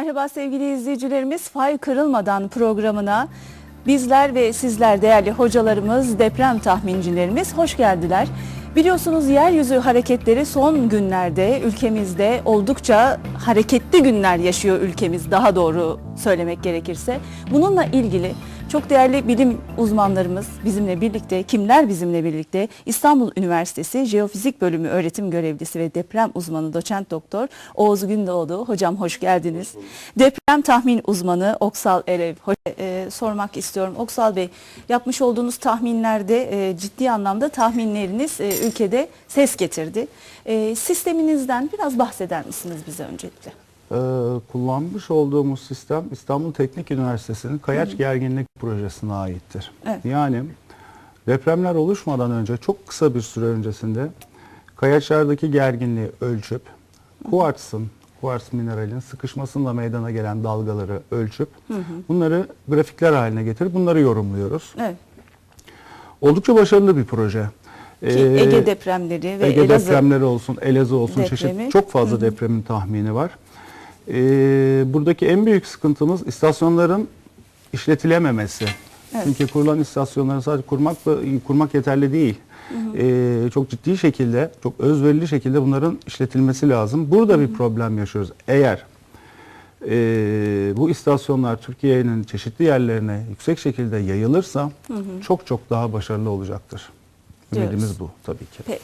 Merhaba sevgili izleyicilerimiz. Fay Kırılmadan programına bizler ve sizler değerli hocalarımız, deprem tahmincilerimiz hoş geldiler. Biliyorsunuz yeryüzü hareketleri son günlerde ülkemizde oldukça hareketli günler yaşıyor ülkemiz daha doğru söylemek gerekirse. Bununla ilgili çok değerli bilim uzmanlarımız bizimle birlikte, kimler bizimle birlikte? İstanbul Üniversitesi Jeofizik Bölümü öğretim görevlisi ve deprem uzmanı doçent doktor Oğuz Gündoğdu. Hocam hoş geldiniz. Deprem tahmin uzmanı Oksal Erev. Hoca, e, sormak istiyorum. Oksal Bey, yapmış olduğunuz tahminlerde e, ciddi anlamda tahminleriniz e, ülkede ses getirdi. E, sisteminizden biraz bahseder misiniz bize öncelikle? Ee, kullanmış olduğumuz sistem İstanbul Teknik Üniversitesi'nin Kayaç Gerginlik Projesi'ne aittir. Evet. Yani depremler oluşmadan önce çok kısa bir süre öncesinde kayaçlardaki gerginliği ölçüp kuartsın, kuarts mineralin sıkışmasıyla meydana gelen dalgaları ölçüp bunları grafikler haline getirip bunları yorumluyoruz. Evet. Oldukça başarılı bir proje. Ki Ee, Ege depremleri ve Ege Elazığ depremleri olsun, Elazığ olsun depremi. çeşit çok fazla depremin tahmini var. Ee, buradaki en büyük sıkıntımız istasyonların işletilememesi. Evet. Çünkü kurulan istasyonları sadece kurmakla kurmak yeterli değil. Ee, çok ciddi şekilde, çok özverili şekilde bunların işletilmesi lazım. Burada bir problem yaşıyoruz. Eğer e, bu istasyonlar Türkiye'nin çeşitli yerlerine yüksek şekilde yayılırsa çok çok daha başarılı olacaktır. Ümidimiz bu tabii ki. Peki.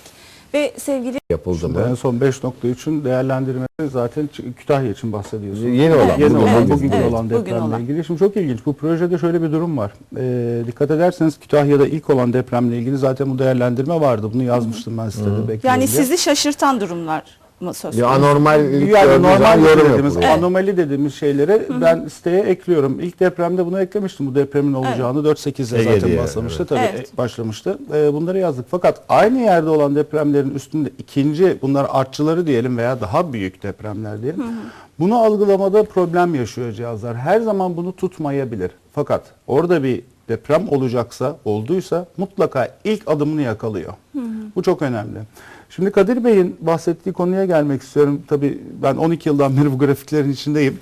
Ve sevgili yapıldı Şimdi en mı? son 5.3'ün değerlendirmesi zaten Kütahya için bahsediyorsunuz. Yeni olan, Yeni bugün- olan, bugün- bugün evet, olan bugün depremle olan. ilgili. Şimdi çok ilginç. Bu projede şöyle bir durum var. Ee, dikkat ederseniz Kütahya'da ilk olan depremle ilgili zaten bu değerlendirme vardı. Bunu yazmıştım ben sitede. bekliyorum yani diye. sizi şaşırtan durumlar mı söz Ya konusu? anormal yani normal yorum dediğimiz, yapılıyor. anomali dediğimiz şeyleri ben siteye ekliyorum. İlk depremde bunu eklemiştim. Bu depremin olacağını 4-8'de Ege zaten diye, başlamıştı. evet. Tabii Evet. başlamıştı. Ee, bunları yazdık. Fakat aynı yerde olan depremlerin üstünde ikinci bunlar artçıları diyelim veya daha büyük depremler diyelim. Bunu algılamada problem yaşıyor cihazlar. Her zaman bunu tutmayabilir. Fakat orada bir deprem olacaksa, olduysa mutlaka ilk adımını yakalıyor. Bu çok önemli. Şimdi Kadir Bey'in bahsettiği konuya gelmek istiyorum. Tabii ben 12 yıldan beri bu grafiklerin içindeyim.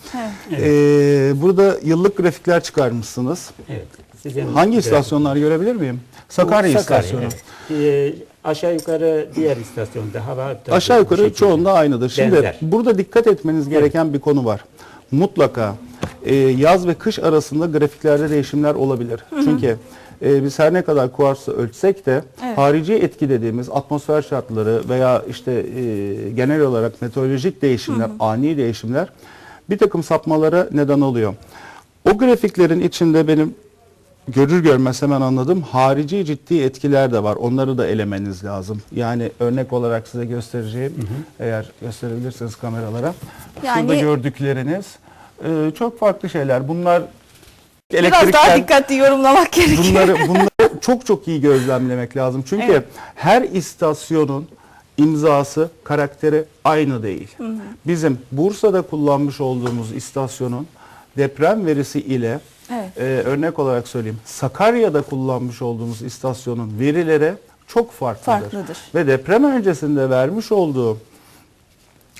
Evet. Ee, burada yıllık grafikler çıkarmışsınız. Evet. Sizin Hangi istasyonlar görebilir miyim? Sakarya, Bu istasyonu. evet. Ee, aşağı yukarı diğer istasyonda hava tabii Aşağı yukarı şekilde. çoğunda aynıdır. Şimdi Benzer. burada dikkat etmeniz gereken bir konu var. Mutlaka e, yaz ve kış arasında grafiklerde değişimler olabilir. Çünkü e, biz her ne kadar kuarsı ölçsek de Evet. harici etki dediğimiz atmosfer şartları veya işte e, genel olarak meteorolojik değişimler, ani değişimler bir takım sapmalara neden oluyor. O grafiklerin içinde benim görür görmez hemen anladım. Harici ciddi etkiler de var. Onları da elemeniz lazım. Yani örnek olarak size göstereceğim. Eğer gösterebilirseniz kameralara. Şurada Yani- gördükleriniz e, çok farklı şeyler. Bunlar Biraz daha dikkatli yorumlamak gerekiyor. bunları, bunları çok çok iyi gözlemlemek lazım. Çünkü Evet. her istasyonun imzası, karakteri aynı değil. Bizim Bursa'da kullanmış olduğumuz istasyonun deprem verisi ile Evet. e, örnek olarak söyleyeyim Sakarya'da kullanmış olduğumuz istasyonun verileri çok farklıdır. Farklıdır. Ve deprem öncesinde vermiş olduğu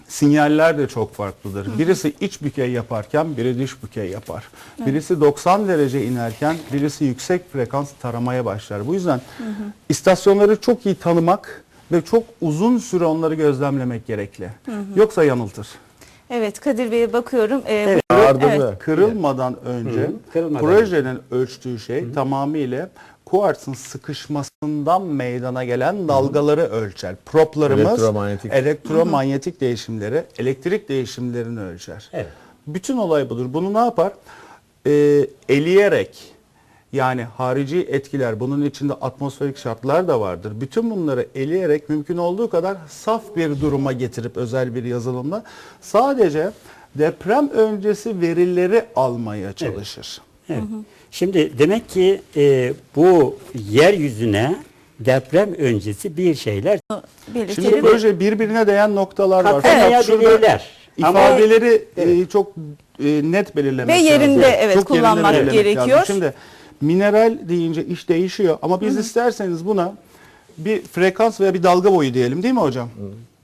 sinyaller de çok farklıdır. Birisi iç bükey yaparken biri dış bükey yapar. Birisi 90 derece inerken birisi yüksek frekans taramaya başlar. Bu yüzden istasyonları çok iyi tanımak ve çok uzun süre onları gözlemlemek gerekli. Yoksa yanıltır. Evet Kadir Bey'e bakıyorum. Ee, Yardımlı. evet. Kırılmadan önce Hı, kırılmadan projenin ölçtüğü şey tamamıyla kuartsın sıkışmasından meydana gelen dalgaları ölçer. Proplarımız Elektromanyetik. elektromanyetik değişimleri, elektrik değişimlerini ölçer. Evet. Bütün olay budur. Bunu ne yapar? Ee, eleyerek yani harici etkiler bunun içinde atmosferik şartlar da vardır. Bütün bunları eleyerek mümkün olduğu kadar saf bir duruma getirip özel bir yazılımla sadece deprem öncesi verileri almaya çalışır. Evet. Şimdi demek ki e, bu yeryüzüne deprem öncesi bir şeyler Şimdi Belirtelim. proje birbirine değen noktalar var. Fakat şurada katlayabilirler. Ama ifadeleri e, çok e, net belirlemek Ve yerinde, lazım. evet, Çok yerinde kullanmak belirlemek gerekiyor. lazım. Şimdi mineral deyince iş değişiyor ama biz isterseniz buna bir frekans veya bir dalga boyu diyelim değil mi hocam?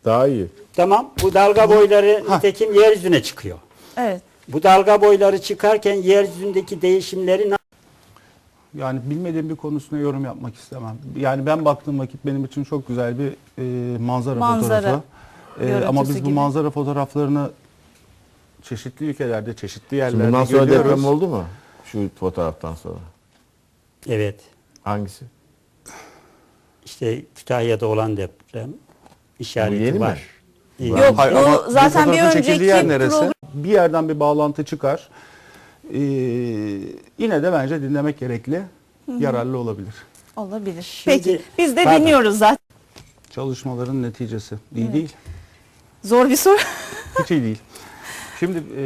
Daha iyi. tamam bu dalga boyları nitekim yeryüzüne çıkıyor. Evet. Bu dalga boyları çıkarken yeryüzündeki değişimleri Yani bilmediğim bir konusuna yorum yapmak istemem. Yani ben baktığım vakit benim için çok güzel bir e, manzara, Manzara fotoğrafı. E, ama biz bu gibi. manzara fotoğraflarını çeşitli ülkelerde, çeşitli yerlerde Şimdi bundan sonra görüyoruz. deprem oldu mu? Şu fotoğraftan sonra. evet Hangisi? işte Kütahya'da olan deprem işareti yeni mi? var. Ee, Yok, Hayır, bu ama zaten bir önceki yer neresi? Bir yerden bir bağlantı çıkar. Ee, yine de bence dinlemek gerekli, yararlı olabilir. Olabilir. Şimdi- Peki biz de Pardon. dinliyoruz zaten. Çalışmaların neticesi. İyi değil. Zor bir soru. Hiç iyi değil. Şimdi e,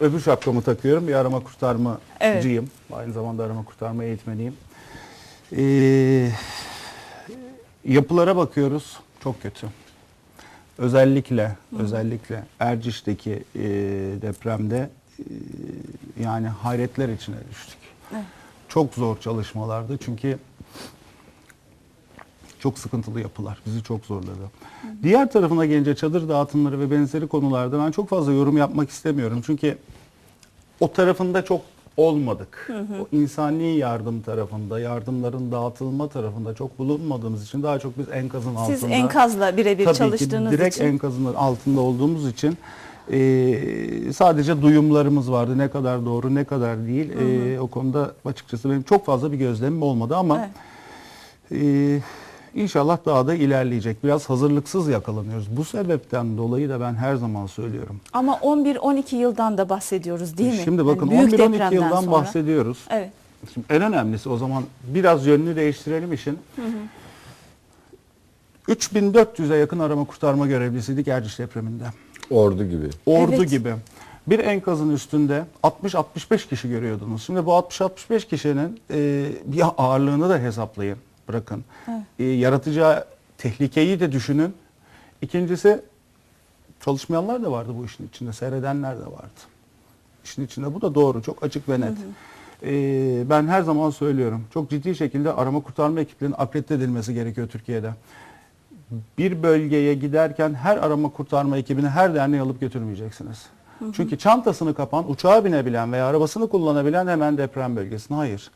öbür şapkamı takıyorum. Bir arama kurtarmacıyım. Aynı zamanda arama kurtarma eğitmeniyim. E, yapılara bakıyoruz. Çok kötü. Özellikle özellikle Erciş'teki e, depremde e, yani hayretler içine düştük. Çok zor çalışmalardı çünkü çok sıkıntılı yapılar. Bizi çok zorladı. Diğer tarafına gelince çadır dağıtımları ve benzeri konularda ben çok fazla yorum yapmak istemiyorum. Çünkü o tarafında çok olmadık. O insani yardım tarafında, yardımların dağıtılma tarafında çok bulunmadığımız için daha çok biz enkazın altında. Siz enkazla birebir Tabii ki çalıştığınız direkt için. enkazın altında olduğumuz için e, sadece duyumlarımız vardı. Ne kadar doğru, ne kadar değil. E, o konuda açıkçası benim çok fazla bir gözlemim olmadı ama e, inşallah daha da ilerleyecek. Biraz hazırlıksız yakalanıyoruz. Bu sebepten dolayı da ben her zaman söylüyorum. Ama 11-12 yıldan da bahsediyoruz değil mi? Şimdi bakın Yani büyük 11-12 depremden yıldan sonra. bahsediyoruz. Evet. Şimdi en önemlisi o zaman biraz yönünü değiştirelim işin. 3400'e yakın arama kurtarma görevlisiydik Erciş depreminde. Ordu gibi. Ordu Evet. gibi. Bir enkazın üstünde 60-65 kişi görüyordunuz. Şimdi bu 60-65 kişinin e, bir ağırlığını da hesaplayın. Bırakın. E, yaratacağı tehlikeyi de düşünün. İkincisi çalışmayanlar da vardı bu işin içinde. Seyredenler de vardı. İşin içinde bu da doğru. Çok açık ve net. E, ben her zaman söylüyorum. Çok ciddi şekilde arama kurtarma ekiplerinin akredite edilmesi gerekiyor Türkiye'de bir bölgeye giderken her arama kurtarma ekibini her derneğe alıp götürmeyeceksiniz. Çünkü çantasını kapan, uçağa binebilen veya arabasını kullanabilen hemen deprem bölgesine. Hayır.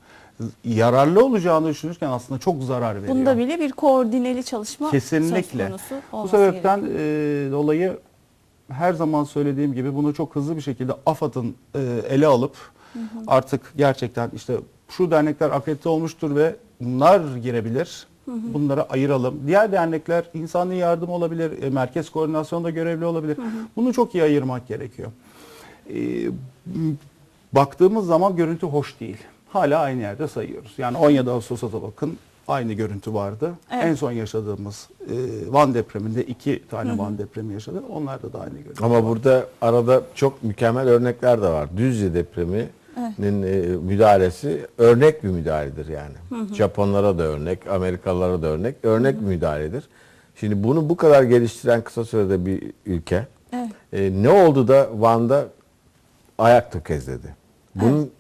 Yararlı olacağını düşünürken aslında çok zarar veriyor. Bunda bile bir koordineli çalışma Kesinlikle. Bu sebepten gerekiyor. e, dolayı her zaman söylediğim gibi bunu çok hızlı bir şekilde AFAD'ın e, ele alıp artık gerçekten işte şu dernekler akredite olmuştur ve bunlar girebilir. Bunları ayıralım. Diğer dernekler insani yardım olabilir, e, merkez koordinasyonda görevli olabilir. Bunu çok iyi ayırmak gerekiyor. E, baktığımız zaman görüntü hoş değil. Hala aynı yerde sayıyoruz. Yani 17 Ağustos'a da bakın aynı görüntü vardı. Evet. En son yaşadığımız e, Van depreminde iki tane Van depremi yaşadı. Onlarda da aynı görüntü. Ama burada arada çok mükemmel örnekler de var. Düzce depreminin e, müdahalesi örnek bir müdahaledir yani. Japonlara da örnek, Amerikalılara da örnek, örnek bir müdahaledir. Şimdi bunu bu kadar geliştiren kısa sürede bir ülke Evet. e, ne oldu da Van'da ayak tökezledi? Bunun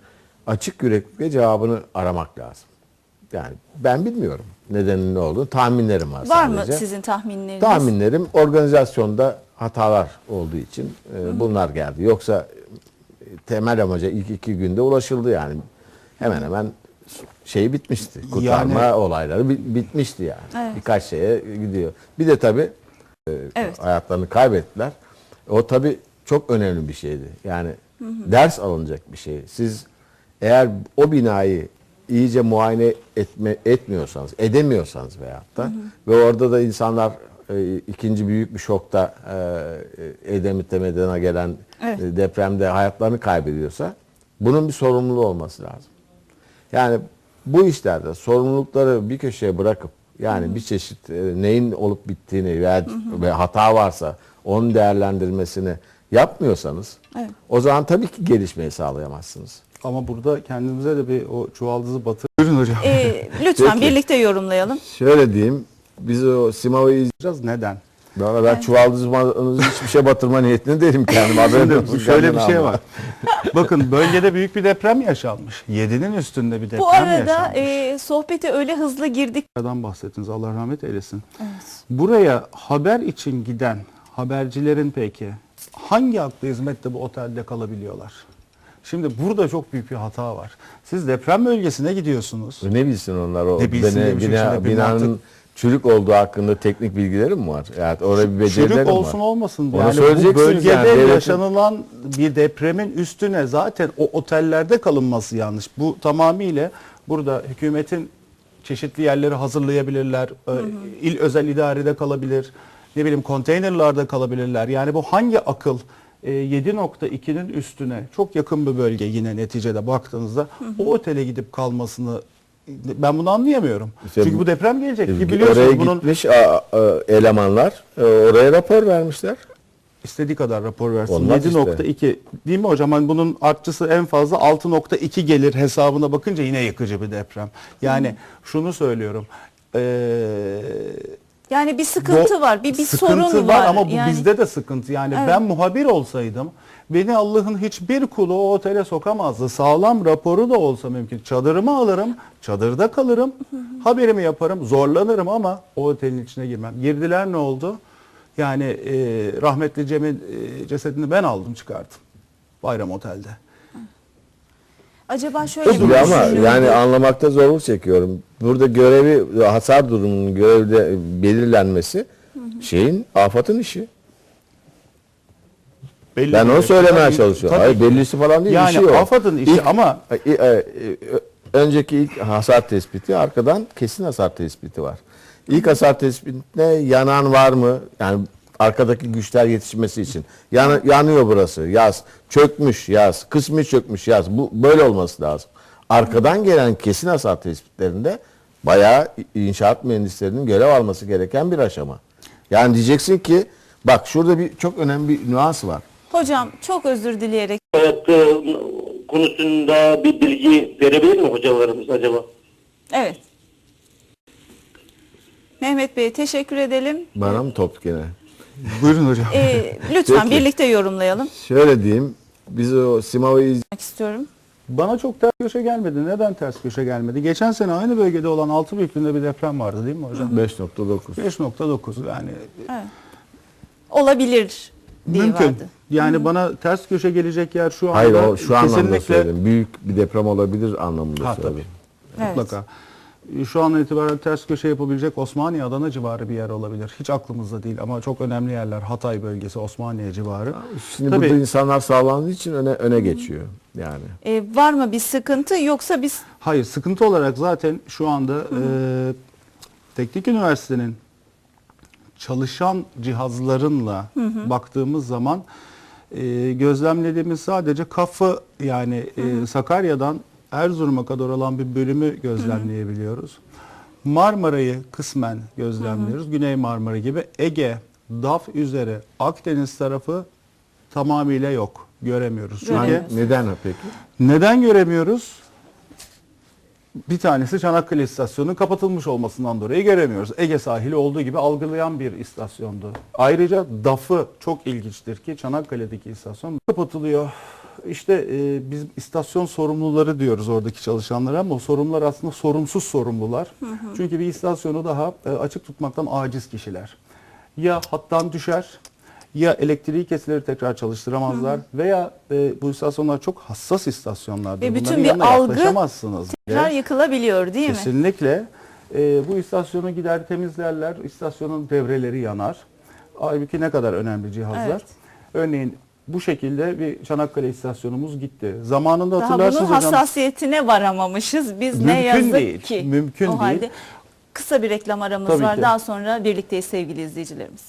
açık yüreklilikle cevabını aramak lazım. Yani ben bilmiyorum nedenin ne olduğunu tahminlerim var, Var mı sadece. sizin tahminleriniz? Tahminlerim organizasyonda hatalar olduğu için e, bunlar geldi. Yoksa temel amaca ilk iki günde ulaşıldı yani. Hemen hemen şey bitmişti. Kurtarma Yani- olayları bi- bitmişti yani. Evet. Birkaç şeye gidiyor. Bir de tabii Evet. hayatlarını kaybettiler. O tabii çok önemli bir şeydi. Yani ders alınacak bir şey. Siz eğer o binayı iyice muayene etme, etmiyorsanız, edemiyorsanız veyahut da ve orada da insanlar e, ikinci büyük bir şokta e, Edemit meydana gelen Evet. e, depremde hayatlarını kaybediyorsa bunun bir sorumluluğu olması lazım. Yani bu işlerde sorumlulukları bir köşeye bırakıp yani bir çeşit e, neyin olup bittiğini veya ve hata varsa onun değerlendirmesini yapmıyorsanız Evet. o zaman tabii ki gelişmeyi sağlayamazsınız. Ama burada kendimize de bir o çuvaldızı batır. Buyurun hocam. Ee, lütfen Peki. birlikte yorumlayalım. Şöyle diyeyim biz o Simav'ı iz- Biraz neden? Valla ben çuvaldızmanızı hiçbir şey batırma niyetinde değilim kendim. Haberin olsun şöyle bir şey var. Bakın bölgede büyük bir deprem yaşanmış. 7'nin üstünde bir deprem Bu arada yaşanmış. e, sohbete öyle hızlı girdik. Buradan bahsettiniz. Allah rahmet eylesin. Evet. Buraya haber için giden habercilerin peki hangi haklı hizmette bu otelde kalabiliyorlar? Şimdi burada çok büyük bir hata var. Siz deprem bölgesine gidiyorsunuz. Ne bilsin onlar o Ne bilsin bina- demiş, bina- bir binanın mantık- çürük olduğu hakkında teknik bilgileri mi var? Yani orada bir becerileri Çürük mi olsun var? olmasın. Onu Yani bu bölgede yani, devletin- yaşanılan bir depremin üstüne zaten o otellerde kalınması yanlış. Bu tamamıyla burada hükümetin çeşitli yerleri hazırlayabilirler. Ee, İl özel idarede kalabilir. Ne bileyim konteynerlarda kalabilirler. Yani bu hangi akıl e, 7.2'nin üstüne çok yakın bir bölge yine neticede baktığınızda o otele gidip kalmasını ben bunu anlayamıyorum. İşte Çünkü bu- deprem gelecek ki Oraya biliyorsunuz bunun gitmiş a- a- elemanlar e, oraya rapor vermişler. İstediği kadar rapor versin. Olmaz işte. 7.2 değil mi hocam? Hani bunun artçısı en fazla 6.2 gelir hesabına bakınca yine yıkıcı bir deprem. Yani şunu söylüyorum. Ee, Yani bir sıkıntı bu- var, bir bir sıkıntı sorun var var. ama bu Yani- bizde de sıkıntı. Yani Evet. ben muhabir olsaydım beni Allah'ın hiçbir kulu o otele sokamazdı. Sağlam raporu da olsa mümkün. Çadırımı alırım, çadırda kalırım, haberimi yaparım, zorlanırım ama o otelin içine girmem. Girdiler ne oldu? Yani e, rahmetli Cem'in e, cesedini ben aldım çıkardım. Bayram Otel'de. Acaba şöyle mi Tabii ama yani anlamakta zorluk çekiyorum. Burada görevi hasar durumunun görevde belirlenmesi şeyin afatın işi. Belli Ben onu bir- söylemeye Tabii- çalışıyorum. Hayır bellisi falan değil Yani işi yok. AFAD'ın işi İlk- ama- e, e, e, önceki ilk hasar tespiti arkadan kesin hasar tespiti var. İlk hasar tespitinde yanan var mı? Yani arkadaki güçler yetişmesi için. Yan, yanıyor burası yaz. Çökmüş yaz. Kısmi çökmüş yaz. Bu böyle olması lazım. Arkadan gelen kesin hasar tespitlerinde bayağı inşaat mühendislerinin görev alması gereken bir aşama. Yani diyeceksin ki bak şurada bir çok önemli bir nüans var. Hocam çok özür dileyerek hayatı konusunda bir bilgi verebilir mi hocalarımız acaba? evet. Mehmet Bey teşekkür edelim. Bana mı top gene? Buyurun hocam. Ee, lütfen Peki. birlikte yorumlayalım. Şöyle diyeyim. Biz o Simava'yı iz- istiyorum. Bana çok ters köşe gelmedi. Neden ters köşe gelmedi? Geçen sene aynı bölgede olan 6 büyüklüğünde bir deprem vardı değil mi hocam? 5.9. 5.9 yani Olabilir diye mümkün. vardı. Yani bana ters köşe gelecek yer şu anda Hayır o şu anlamda kesinlikle söyledim. Büyük bir deprem olabilir anlamında Ha, söyledim. Evet. mutlaka. Şu an itibaren ters köşe yapabilecek Osmaniye Adana civarı bir yer olabilir. Hiç aklımızda değil ama çok önemli yerler. Hatay bölgesi, Osmaniye civarı. Şimdi Tabii. burada insanlar sağlandığı için öne öne geçiyor yani. Ee, var mı bir sıkıntı yoksa biz Hayır, sıkıntı olarak zaten şu anda e, teknik üniversitenin çalışan cihazlarınla baktığımız zaman e, gözlemlediğimiz sadece kafı yani e, Sakarya'dan Erzurum'a kadar olan bir bölümü gözlemleyebiliyoruz. Marmara'yı kısmen gözlemliyoruz. Güney Marmara gibi Ege, DAF üzeri Akdeniz tarafı tamamıyla yok. Göremiyoruz. Çünkü. Neden peki? neden göremiyoruz? Bir tanesi Çanakkale istasyonu kapatılmış olmasından dolayı göremiyoruz. Ege sahili olduğu gibi algılayan bir istasyondu. Ayrıca DAF'ı çok ilginçtir ki Çanakkale'deki istasyon kapatılıyor. İşte e, biz istasyon sorumluları diyoruz oradaki çalışanlara ama o sorumlular aslında sorumsuz sorumlular. Çünkü bir istasyonu daha e, açık tutmaktan aciz kişiler. Ya hattan düşer ya elektriği kesilir tekrar çalıştıramazlar veya e, bu istasyonlar çok hassas istasyonlardır. Ve bütün Bunların bir algı tekrar yıkılabiliyor değil mi? Kesinlikle. E, bu istasyonu gider temizlerler, istasyonun devreleri yanar. Halbuki ne kadar önemli cihazlar. Evet. Örneğin bu şekilde bir Çanakkale istasyonumuz gitti. Zamanında Daha hatırlarsınız bunun hocam. hassasiyetine varamamışız. Biz ne yazık değil, ki. mümkün o halde değil. kısa bir reklam aramız Tabii var. ki. Daha sonra birlikteyiz sevgili izleyicilerimiz.